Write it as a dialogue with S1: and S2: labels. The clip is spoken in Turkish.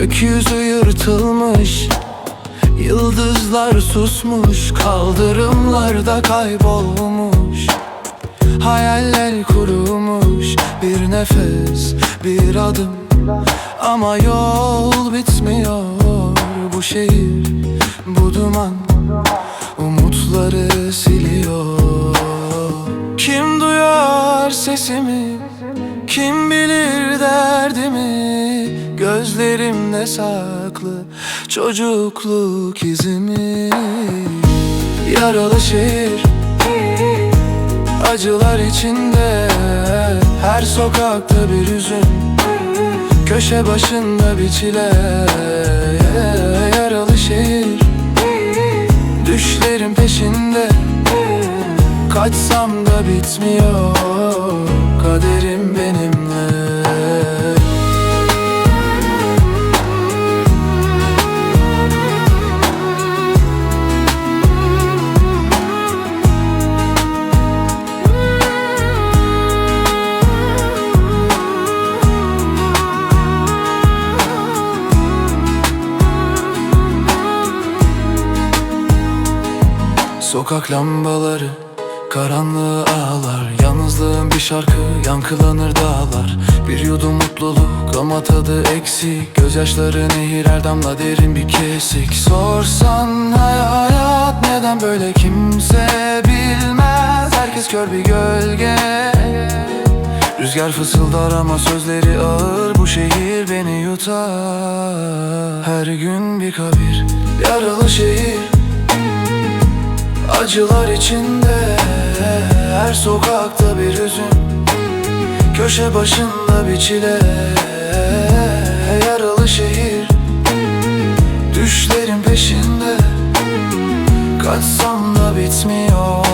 S1: Gökyüzü yırtılmış Yıldızlar susmuş Kaldırımlarda kaybolmuş. Hayaller kurumuş Bir nefes bir adım. Ama yol bitmiyor Bu şehir bu duman Umutları siliyor. Kim duyar sesimi Kim Gözlerimde saklı Çocukluk izimi. Yaralı şehir Acılar içinde. Her sokakta bir hüzün Köşe başında bir çile. Yaralı şehir Düşlerin peşinde. Kaçsam da bitmiyor Sokak lambaları Karanlığı ağlar. Yalnızlığın bir şarkı Yankılanır dağlar. Bir yudum mutluluk Ama tadı eksik. Gözyaşları nehir her damla derin bir kesik. Sorsan hayat neden böyle kimse bilmez. Herkes kör bir gölge. Rüzgar fısıldar ama sözleri ağır. Bu şehir beni yutar. Her gün bir kabir Yaralı şehir Acılar içinde her sokakta bir hüzün. Köşe başında bir çile Yaralı şehir. Düşlerin peşinde Kaçsam da bitmiyor.